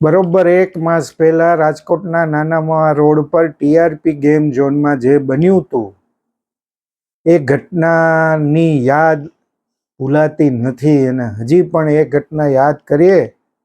બરોબર એક માસ પહેલા રાજકોટના નાનામાં રોડ પર ટીઆરપી ગેમ ઝોનમાં જે બન્યું હતું, એ ઘટનાની યાદ ભૂલાતી નથી અને હજી પણ એ ઘટના યાદ કરીએ,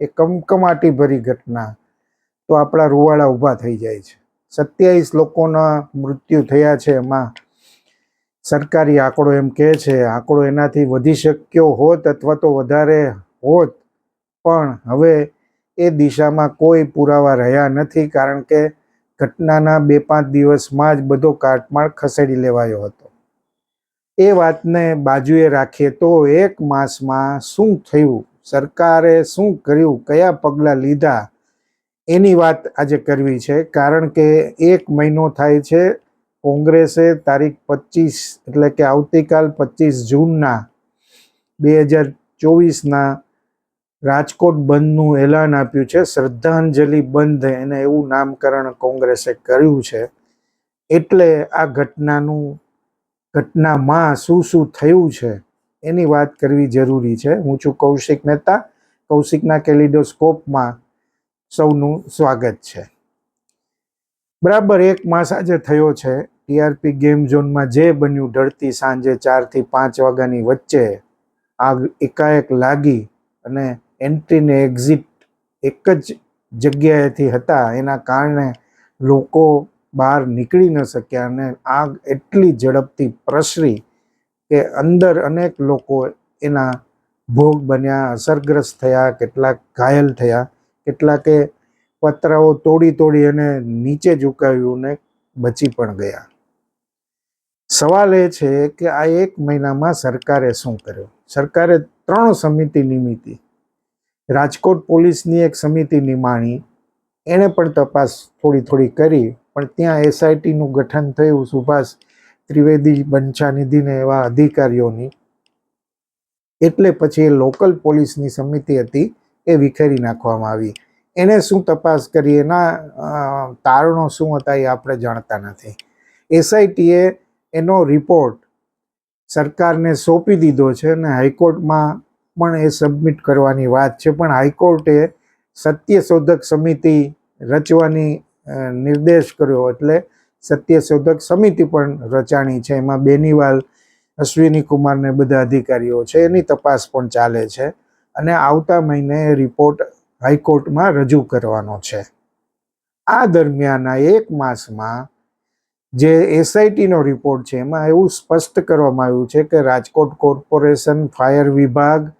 એ કમકમાટી ભરી ઘટના. તો આપણા રૂવાડા ઊભા થઈ જાય છે. સત્યાવીસ લોકોના મૃત્યુ થયા છે એમાં. સરકારી આંકડો એમ કહે છે, આંકડો એનાથી વધી શક્યો હોત અથવા તો વધારે હોત, પણ હવે એ દિશામાં કોઈ પુરાવા રહ્યા નથી કારણ કે ઘટનાના બે પાંચ દિવસમાં જ બધો કાટમાળ ખસેડી લેવાયો હતો. એ વાતને બાજુએ રાખીએ તો એક માસમાં શું થયું? સરકારે શું કર્યું? કયા પગલાં લીધા? એની વાત આજે કરવી છે કારણ કે એક મહિનો થાય છે કોંગ્રેસે તારીખ પચીસ એટલે કે આવતીકાલ પચીસ જૂનના બે હજાર ચોવીસના રાજકોટ બંધનું એલાન આપ્યું છે, શ્રદ્ધાંજલિ બંધ એને એવું નામકરણ કોંગ્રેસે કર્યું છે. એટલે આ ઘટનાનું, ઘટનામાં શું શું થયું છે એની વાત કરવી જરૂરી છે. હું છું કૌશિક મહેતા, કૌશિકના કેલિડોસ્કોપમાં સૌનું સ્વાગત છે. બરાબર એક માસ આજે થયો છે, ટીઆરપી ગેમ ઝોનમાં જે બન્યું ઢળતી સાંજે ચારથી પાંચ વાગ્યાની વચ્ચે આગ એકાએક લાગી અને એન્ટ્રી ને એક્ઝિટ એક જ જગ્યાએથી હતા. એના કારણે લોકો બહાર નીકળી ન શક્યા અને આગ એટલી ઝડપથી પ્રસરી કે અંદર અનેક લોકો એના ભોગ બન્યા, અસરગ્રસ્ત થયા, કેટલાક ઘાયલ થયા. કેટલાકે પતરાઓ તોડી તોડી અને નીચે ઝુકાવ્યું ને બચી પણ ગયા. સવાલ એ છે કે આ એક મહિનામાં સરકારે શું કર્યું? સરકારે ત્રણ સમિતિ નિમિત્તિ રાજકોટ પોલીસની એક સમિતિ નિમાણી એણે પણ તપાસ થોડી થોડી કરી, પણ ત્યાં એસઆઈટીનું ગઠન થયું સુભાષ ત્રિવેદી બંછાનિધિને એવા અધિકારીઓની. એટલે પછી એ લોકલ પોલીસની સમિતિ હતી, એ વિખેરી નાખવામાં આવી. એને શું તપાસ કરી, એના તારણો શું હતા એ આપણે જાણતા નથી. એસઆઈટીએ એનો રિપોર્ટ સરકારને સોંપી દીધો છે અને હાઈકોર્ટમાં પણ એ સબમિટ કરવાની વાત છે. પણ હાઈકોર્ટે સત્યશોધક સમિતિ રચવાની નિર્દેશ કર્યો એટલે સત્યશોધક સમિતિ પણ રચાણી છે. એમાં બેનીવાલ, અશ્વિની કુમારને બધા અધિકારીઓ છે. એની તપાસ પણ ચાલે છે અને આવતા મહિને રિપોર્ટ હાઈકોર્ટમાં રજૂ કરવાનો છે. આ દરમિયાન આ એક માસમાં જે એસઆઈટીનો રિપોર્ટ છે, એમાં એવું સ્પષ્ટ કરવામાં આવ્યું છે કે રાજકોટ કોર્પોરેશન ફાયર વિભાગ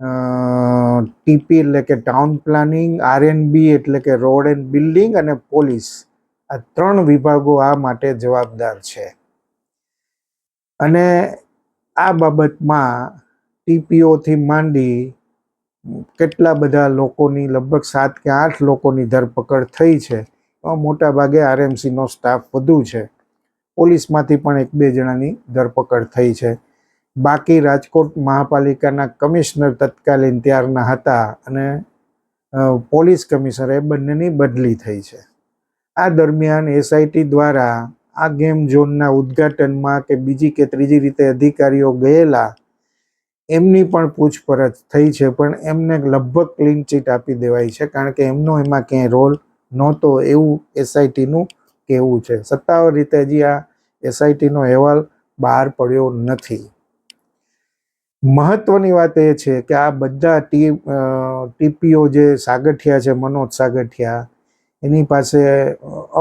ટીપી એટલે કે ટાઉન પ્લાનિંગ, આરએનબી એટલે કે રોડ એન્ડ બિલ્ડિંગ અને પોલીસ. આ ત્રણ વિભાગો આ માટે જવાબદાર છે. અને આ બાબતમાં ટીપીઓથી માંડી કેટલા બધા લોકોની, લગભગ સાત કે આઠ લોકોની ધરપકડ થઈ છે. એમાં મોટા ભાગે આરએમસીનો સ્ટાફ વધુ છે. પોલીસમાંથી પણ એક બે જણાની ધરપકડ થઈ છે. બાકી રાજકોટ મહાપાલિકાના કમિશનર તત્કાલીન ત્યારના હતા અને પોલીસ કમિશનર એ બંનેની બદલી થઈ છે. આ દરમિયાન એસઆઈટી દ્વારા આ ગેમ ઝોનના ઉદ્ઘાટનમાં કે બીજી કે ત્રીજી રીતે અધિકારીઓ ગયેલા, એમની પણ પૂછપરછ થઈ છે, પણ એમને લગભગ ક્લીન ચીટ આપી દેવાય છે, કારણ કે એમનો એમાં ક્યાંય રોલ નહોતો એવું એસઆઈટીનું કહેવું છે. સત્તાવાર રીતે હજી આ એસઆઈટીનો અહેવાલ બહાર પડ્યો નથી. મહત્વની વાત એ છે કે આ બધા ટી ટીપીઓ જે સાગઠિયા છે, મનોજ સાગઠિયા, એની પાસે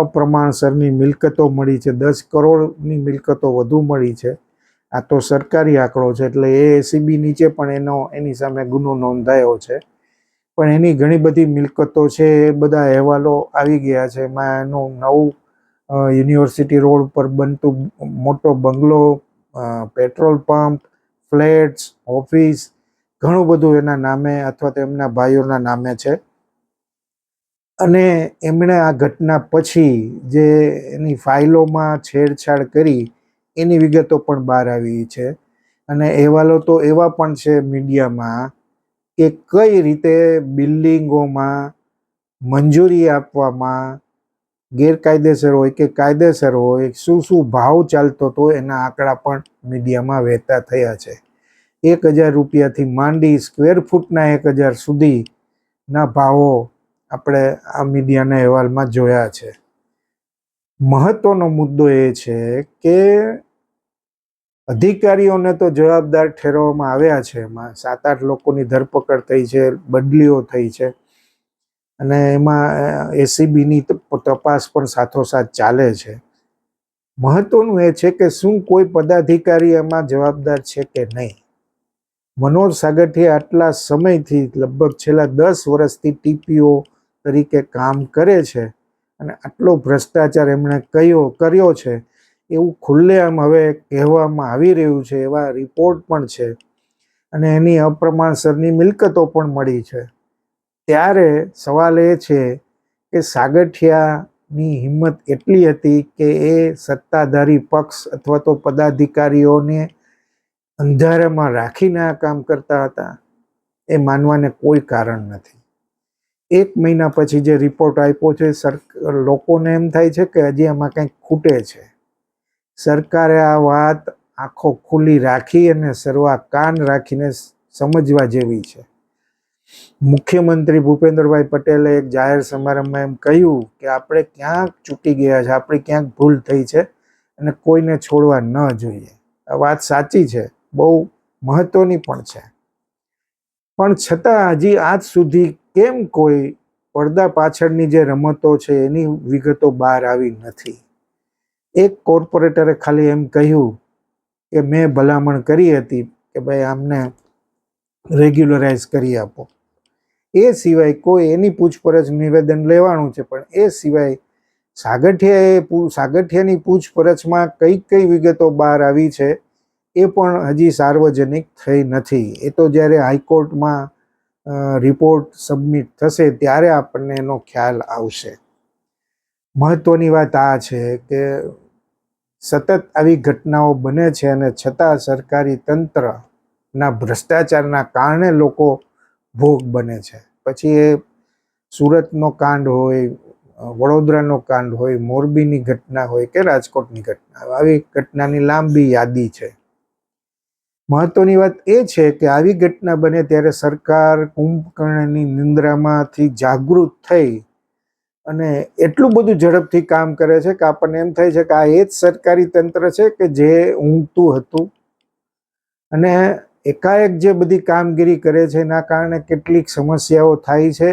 અપ્રમાણસરની મિલકતો મળી છે. દસ કરોડની મિલકતો વધુ મળી છે. આ તો સરકારી આંકડો છે, એટલે એ એસીબી નીચે પણ એનો, એની સામે ગુનો નોંધાયો છે. પણ એની ઘણી બધી મિલકતો છે, એ બધા અહેવાલો આવી ગયા છે. એમાં એનું નવું યુનિવર્સિટી રોડ પર બનતું મોટો બંગલો પેટ્રોલ પંપ ફ્લેટ્સ, ઓફિસ, ઘણું બધું એના નામે અથવા તો એમના ભાઈઓના નામે છે. અને એમણે આ ઘટના પછી જે એની ફાઇલોમાં છેડછાડ કરી, એની વિગતો પણ બહાર આવી છે. અને અહેવાલો તો એવા પણ છે મીડિયામાં કે કઈ રીતે બિલ્ડિંગોમાં મંજૂરી આપવામાં ગેરકાયદેસર હોય કે કાયદેસર હોય, શું શું ભાવ ચાલતો હતો એના આંકડા પણ મીડિયામાં વહેતા થયા છે. એક હજાર રૂપિયાથી માંડી સ્ક્વેર ફૂટના એક હજાર સુધીના ભાવો આપણે આ મીડિયાના અહેવાલમાં જોયા છે. મહત્વનો મુદ્દો એ છે કે અધિકારીઓને તો જવાબદાર ઠેરવવામાં આવ્યા છે એમાં. સાત આઠ લોકોની ધરપકડ થઈ છે, બદલીઓ થઈ છે. અને એમાં એસીબીની તપાસ પણ સાથોસાથ ચાલે છે. મહત્વનું એ છે કે શું કોઈ પદાધિકારી એમાં જવાબદાર છે કે નહીં? મનોજ સાગઠિયા આટલા સમયથી, લગભગ છેલ્લા દસ વર્ષથી ટીપીઓ તરીકે કામ કરે છે અને આટલો ભ્રષ્ટાચાર એમણે કયો, કર્યો છે, એવું ખુલ્લેઆમ હવે કહેવામાં આવી રહ્યું છે, એવા રિપોર્ટ પણ છે અને એની અપ્રમાણસરની મિલકતો પણ મળી છે. ત્યારે સવાલ એ છે કે સાગઠિયાની હિંમત એટલી હતી કે એ સત્તાધારી પક્ષ અથવા તો પદાધિકારીઓને અંધારામાં રાખીને આ કામ કરતા હતા, એ માનવાને કોઈ કારણ નથી. એક મહિના પછી જે રિપોર્ટ આપ્યો છે સર લોકોને એમ થાય છે કે હજી આમાં કંઈક ખૂટે છે. સરકારે આ વાત આંખો ખુલ્લી રાખી અને સર્વા કાન રાખીને સમજવા જેવી છે. મુખ્યમંત્રી ભૂપેન્દ્રભાઈ પટેલે એક જાહેર સમારંભમાં એમ કહ્યું કે આપણે ક્યાંક ચૂકી ગયા છે, આપણે ક્યાંક ભૂલ થઈ છે અને કોઈને છોડવા ન જોઈએ. આ વાત સાચી છે. બહુ મહત્વની પણ છે. પણ છતાં હજી આજ સુધી કેમ કોઈ પડદા પાછળની જે રમતો છે એની વિગતો બહાર આવી નથી? એક કોર્પોરેટરે ખાલી એમ કહ્યું કે મેં ભલામણ કરી હતી કે ભાઈ આમને રેગ્યુલરાઇઝ કરી આપો. એ સિવાય કોઈ એની પૂછપરછ નિવેદન લેવાનું છે, પણ એ સિવાય સાગઠિયાએ સાગઠિયાની પૂછપરછમાં કઈ કઈ વિગતો બહાર આવી છે? એ પણ હજી સાર્વજનિક થઈ નથી. એ તો જ્યારે હાઈકોર્ટમાં રિપોર્ટ સબમિટ થશે ત્યારે આપણને એનો ખ્યાલ આવશે. મહત્વની વાત આ છે કે સતત આવી ઘટનાઓ બને છે અને છતાં સરકારી તંત્રના ભ્રષ્ટાચારના કારણે લોકો ભોગ બને છે. પછી એ સુરતનો કાંડ હોય, વડોદરાનો કાંડ હોય, મોરબીની ઘટના હોય કે રાજકોટની ઘટના. આવી ઘટનાની લાંબી યાદી છે. મહત્વની વાત એ છે કે આવી ઘટના બને ત્યારે સરકાર કુંભકર્ણની નિંદ્રામાંથી જાગૃત થઈ અને એટલું બધું ઝડપથી કામ કરે છે કે આપણને એમ થાય છે કે આ એ જ સરકારી તંત્ર છે કે જે ઊંઘતું હતું. અને એકાએક જે બધી કામગીરી કરે છે એના કારણે કેટલીક સમસ્યાઓ થાય છે,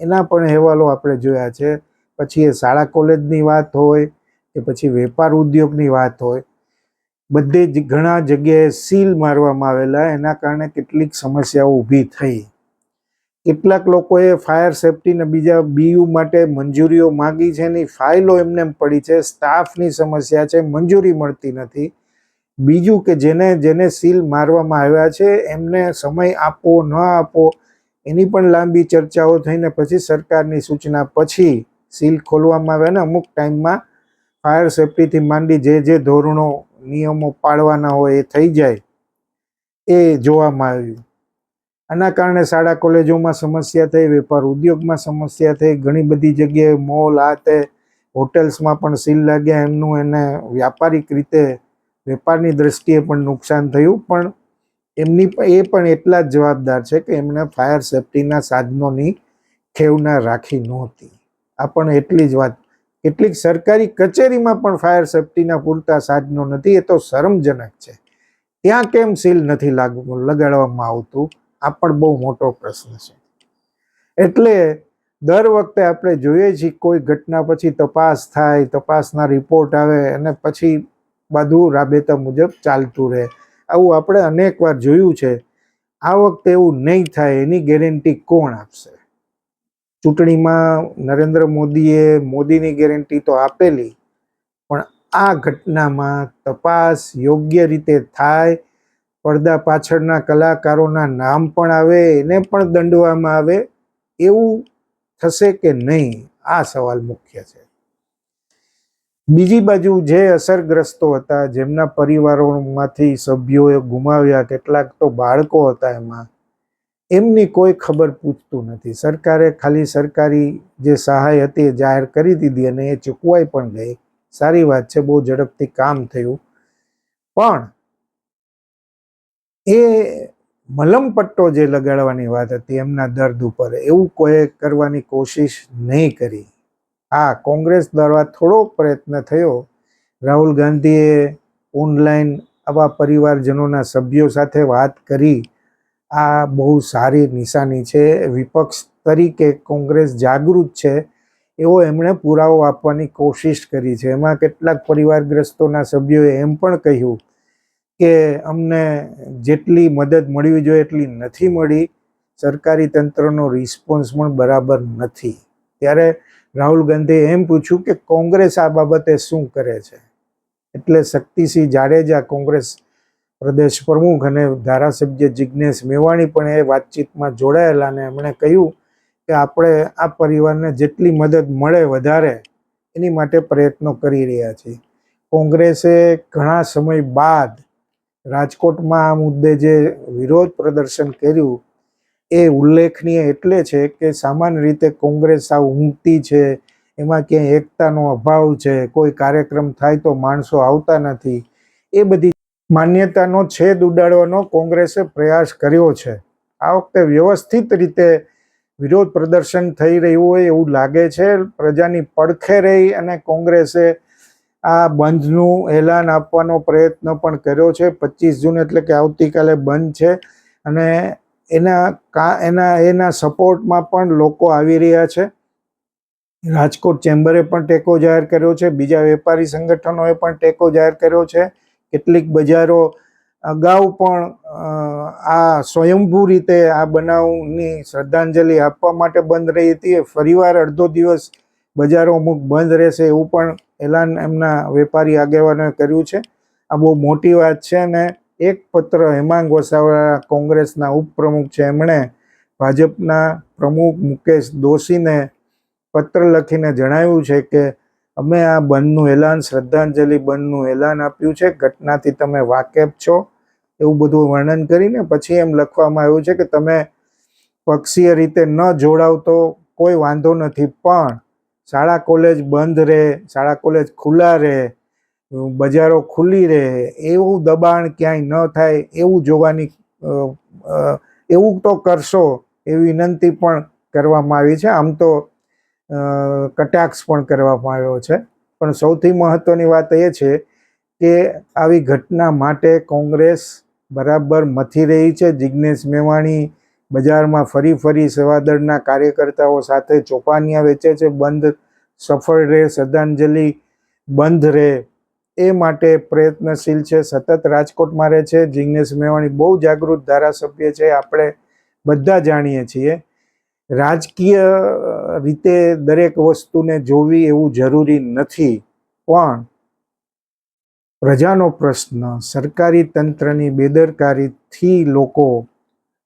એના પણ અહેવાલો આપણે જોયા છે. પછી એ શાળા કોલેજની વાત હોય કે પછી વેપાર ઉદ્યોગની વાત હોય બધે જ ઘણા જગ્યાએ સીલ મારવામાં આવેલા, એના કારણે કેટલીક સમસ્યાઓ ઊભી થઈ. કેટલાક લોકોએ ફાયર સેફટીને બીજા બીયુ માટે મંજૂરીઓ માગી છે, એની ફાઇલો એમને એમ પડી છે, સ્ટાફની સમસ્યા છે, મંજૂરી મળતી નથી. બીજું કે જેને જેને સીલ મારવામાં આવ્યા છે, એમને સમય આપો ન આપો એની પણ લાંબી ચર્ચાઓ થઈને પછી સરકારની સૂચના પછી સીલ ખોલવામાં આવ્યા ને અમુક ટાઈમમાં ફાયર સેફટીથી માંડી જે જે ધોરણો નિયમો પાળવાના હોય એ થઈ જાય, એ જોવામાં આવ્યું. આના કારણે શાળા કોલેજોમાં સમસ્યા થઈ, વેપાર ઉદ્યોગમાં સમસ્યા થઈ, ઘણી બધી જગ્યાએ મોલ આ તે હોટેલ્સમાં પણ સીલ લાગ્યા. એમનું એને વ્યાપારિક રીતે વેપારની દ્રષ્ટિએ પણ નુકસાન થયું. પણ એમની એ પણ એટલા જ જવાબદાર છે કે એમણે ફાયર સેફટીના સાધનોની ખેવના રાખી નહોતી. આ પણ એટલી જ વાત કેટલીક સરકારી કચેરીમાં પણ ફાયર સેફટીના પૂરતા સાધનો નથી, એ તો શરમજનક છે. ત્યાં કેમ સીલ નથી લાગુ, લગાડવામાં આવતું? આ પણ બહુ મોટો પ્રશ્ન છે. એટલે દર વખતે આપણે જોઈએ છીએ કોઈ ઘટના પછી તપાસ થાય, તપાસના રિપોર્ટ આવે અને પછી બધું રાબેતા મુજબ ચાલતું રહે. આવું આપણે અનેક વાર જોયું છે. આ વખતે એવું નહીં થાય, એની ગેરંટી કોણ આપશે? ચૂંટણીમાં નરેન્દ્ર મોદીએ મોદીની ગેરંટી તો આપેલી, પણ આ ઘટનામાં તપાસ યોગ્ય રીતે થાય, પડદા પાછળના કલાકારોના નામ પણ આવે, એને પણ દંડવામાં આવે, એવું થશે કે નહીં? આ સવાલ મુખ્ય છે. બીજી બાજુ જે અસરગ્રસ્તો હતા, જેમના પરિવારોમાંથી સભ્યોએ ગુમાવ્યા, કેટલાક તો બાળકો હતા એમાં એમની કોઈ ખબર પૂછતું નથી. સરકારે ખાલી સરકારી જે સહાય હતી એ જાહેર કરી દીધી અને એ ચૂકવાઈ પણ ગઈ. સારી વાત છે, બહુ ઝડપથી કામ થયું. પણ એ મલમપટ્ટો જે લગાડવાની વાત હતી, એમના દર્દ ઉપર એવું કોઈ કરવાની કોશિશ નહીં કરી. હા, કોંગ્રેસ દ્વારા થોડો પ્રયત્ન થયો. રાહુલ ગાંધીએ ઓનલાઈન આવા પરિવારજનોના સભ્યો સાથે વાત કરી. આ બહુ સારી નિશાની છે. વિપક્ષ તરીકે કોંગ્રેસ જાગૃત છે. એવો એમણે પુરાવો આપવાની કોશિશ કરી છે. એમાં કેટલાક પરિવારગ્રસ્તોના સભ્યોએ એમ પણ કહ્યું કે અમને જેટલી મદદ મળવી જોઈએ એટલી નથી મળી. સરકારી તંત્રનો રિસ્પોન્સ પણ બરાબર નથી. ત્યારે રાહુલ ગાંધીએ એમ પૂછ્યું કે કોંગ્રેસ આ બાબતે શું કરે છે? એટલે શક્તિસિંહ જાડેજા કોંગ્રેસ પ્રદેશ પ્રમુખ અને ધારાસભ્ય જિજ્ઞેશ મેવાણી પણ એ વાતચીતમાં જોડાયેલા અને એમણે કહ્યું કે આપણે આ પરિવારને જેટલી મદદ મળે વધારે, એની માટે પ્રયત્નો કરી રહ્યા છીએ. કોંગ્રેસે ઘણા સમય બાદ રાજકોટમાં આ મુદ્દે જે વિરોધ પ્રદર્શન કર્યું, એ ઉલ્લેખનીય એટલે છે કે સામાન્ય રીતે કોંગ્રેસ આ ઊંઘતી છે, એમાં ક્યાંય એકતાનો અભાવ છે, કોઈ કાર્યક્રમ થાય તો માણસો આવતા નથી, એ બધી માન્યતાનો છેદ ઉડાડવાનો કોંગ્રેસે પ્રયાસ કર્યો છે. આ વખતે વ્યવસ્થિત રીતે વિરોધ પ્રદર્શન થઈ રહ્યું હોય એવું લાગે છે. પ્રજાની પડખે રહી અને કોંગ્રેસે આ બંધનું એલાન આપવાનો પ્રયત્ન પણ કર્યો છે. પચીસ જૂન એટલે કે આવતીકાલે બંધ છે અને એના કા, એના એના સપોર્ટમાં પણ લોકો આવી રહ્યા છે. રાજકોટ ચેમ્બરે પણ ટેકો જાહેર કર્યો છે. બીજા વેપારી સંગઠનોએ પણ ટેકો જાહેર કર્યો છે. કેટલીક બજારો અગાઉ પણ આ સ્વયંભૂ રીતે આ બનાવની શ્રદ્ધાંજલિ આપવા માટે બંધ રહી હતી. ફરીવાર અડધો દિવસ બજારો અમુક બંધ રહેશે એવું પણ એલાન એમના વેપારી આગેવાનોએ કર્યું છે. આ બહુ મોટી વાત છે અને એક પત્ર હેમાંગ વસાવા કોંગ્રેસના ઉપપ્રમુખ છે. એમણે ભાજપના પ્રમુખ મુકેશ દોશીને પત્ર લખીને જણાવ્યું છે કે અમે આ બંધનું એલાન, શ્રદ્ધાંજલિ બંધનું એલાન આપ્યું છે. ઘટનાથી તમે વાકેફ છો. એવું બધું વર્ણન કરીને પછી એમ લખવામાં આવ્યું છે કે તમે પક્ષીય રીતે ન જોડાવ તો કોઈ વાંધો નથી, પણ શાળા કોલેજ બંધ રહે, શાળા કોલેજ ખુલ્લા રહે, બજારો ખુલ્લી રહે, એવું દબાણ ક્યાંય ન થાય, એવું જોવાની એવું તો કરશો એવી વિનંતી પણ કરવામાં આવી છે. આમ તો કટાક્ષ પણ કરવામાં આવ્યો છે. પણ સૌથી મહત્ત્વની વાત એ છે કે આવી ઘટના માટે કોંગ્રેસ બરાબર મથી રહી છે. જિજ્ઞેશ મેવાણી બજારમાં ફરી ફરી સેવાદળના કાર્યકર્તાઓ સાથે ચોપાનિયા વેચે છે. બંધ સફળ રહે, શ્રદ્ધાંજલિ બંધ રહે એ માટે પ્રયત્નશીલ છે. સતત રાજકોટમાં રહે છે. જિજ્ઞેશ મેવાણી બહુ જાગૃત ધારાસભ્ય છે. આપણે બધા જાણીએ છીએ રાજકીય રીતે દરેક વસ્તુને જોવી એવું જરૂરી નથી, પણ પ્રજાનો પ્રશ્ન સરકારી તંત્રની બેદરકારીથી લોકો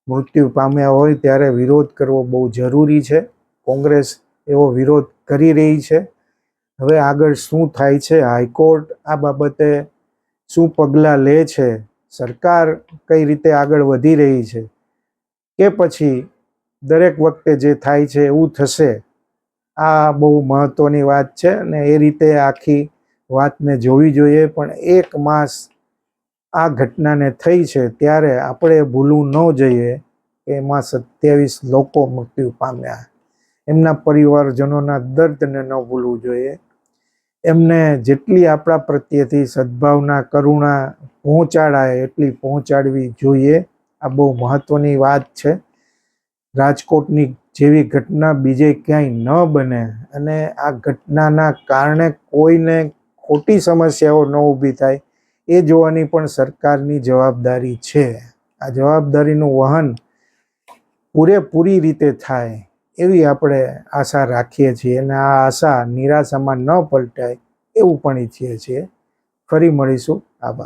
મૃત્યુ પામ્યા હોય ત્યારે વિરોધ કરવો બહુ જરૂરી છે. કોંગ્રેસ એવો વિરોધ કરી રહી છે. હવે આગળ શું થાય છે? હાઈકોર્ટ આ બાબતે શું પગલાં લે છે? સરકાર કઈ રીતે આગળ વધી રહી છે? કે પછી દરેક વખતે જે થાય છે એવું થશે. આ બહુ મહત્ત્વની વાત છે અને એ રીતે આખી વાતને જોવી જોઈએ, પણ એક માસ આ ઘટનાને થઈ છે ત્યારે આપણે ભૂલવું ન જોઈએ એમાં સત્યાવીસ લોકો મૃત્યુ પામ્યા. એમના પરિવારજનોના દર્દને ન ભૂલવું જોઈએ. એમને જેટલી આપણા પ્રત્યેથી સદભાવના, કરુણા પહોંચાડાય એટલી પહોંચાડવી જોઈએ. આ બહુ મહત્ત્વની વાત છે. રાજકોટની જેવી ઘટના બીજે ક્યાંય ન બને અને આ ઘટનાના કારણે કોઈને ખોટી સમસ્યાઓ ન ઊભી થાય, એ જોવાની પણ સરકારની જવાબદારી છે. આ જવાબદારીનું વહન પૂરેપૂરી રીતે થાય એવી આપણે આશા રાખીએ છીએ અને આ આશા નિરાશામાં ન પલટાય એવું પણ ઈચ્છીએ છીએ. ફરી મળીશું. આભાર.